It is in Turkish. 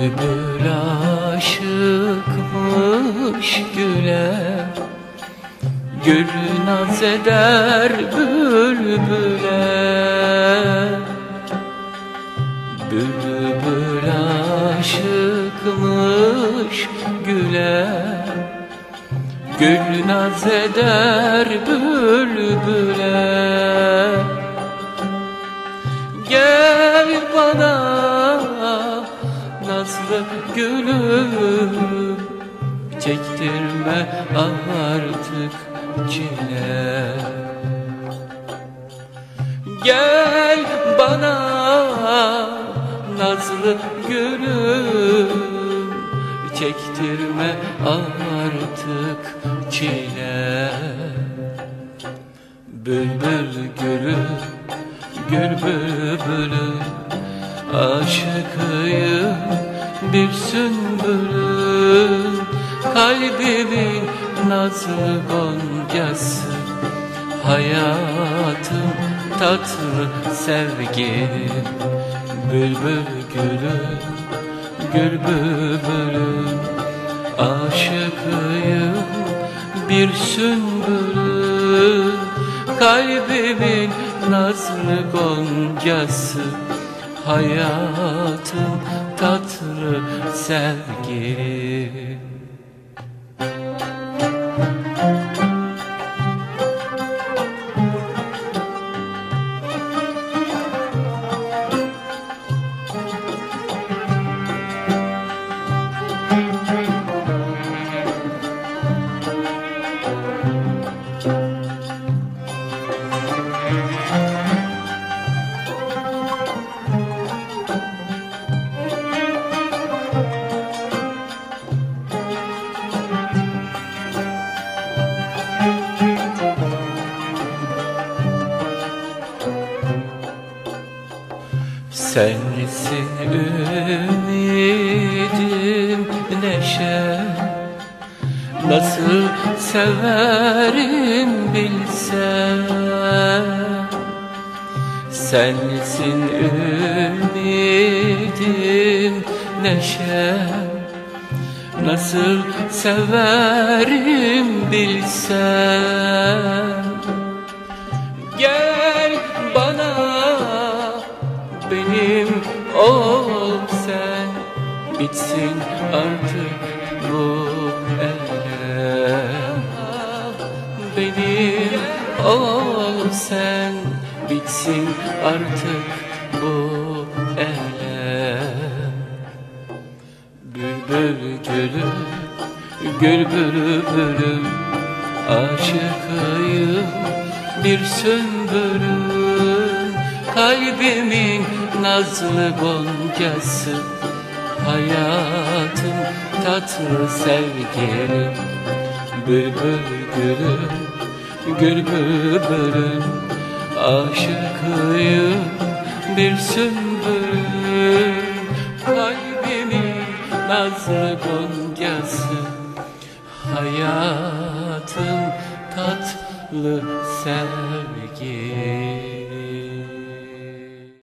Bülbül aşıkmış güle. Gül naz eder bülbüle. Bülbül aşıkmış güle. Gül naz eder bülbüle nazlı gülüm Çektirme artık çile. Gel bana nazlı gülüm Çektirme artık çile. Bülbül gülüm, gül bülbülüm Aşıkıyım bir sümbülüm Kalbimin nazlı goncası Hayatım tatlı sevgilim Bülbül gülüm, gül bülbülüm Aşıkıyım bir sümbülüm Kalbimin nazlı goncası Hayatım tatlı sevgilim Sensin ümidim neşe. Nasıl severim bilsen Sensin ümidim neşe. Nasıl severim bilsen Bitsin artık bu elem. Benim ol sen Bitsin artık bu elem. Bülbül gülüm, gül bülbülüm Aşıkıyım bir sümbülüm Kalbimin nazlı goncası Hayatım tatlı sevgilim Bülbül gülüm, gül bülbülüm Aşıkıyım bir sümbülüm Kalbimin nazlı goncası Hayatım tatlı sevgi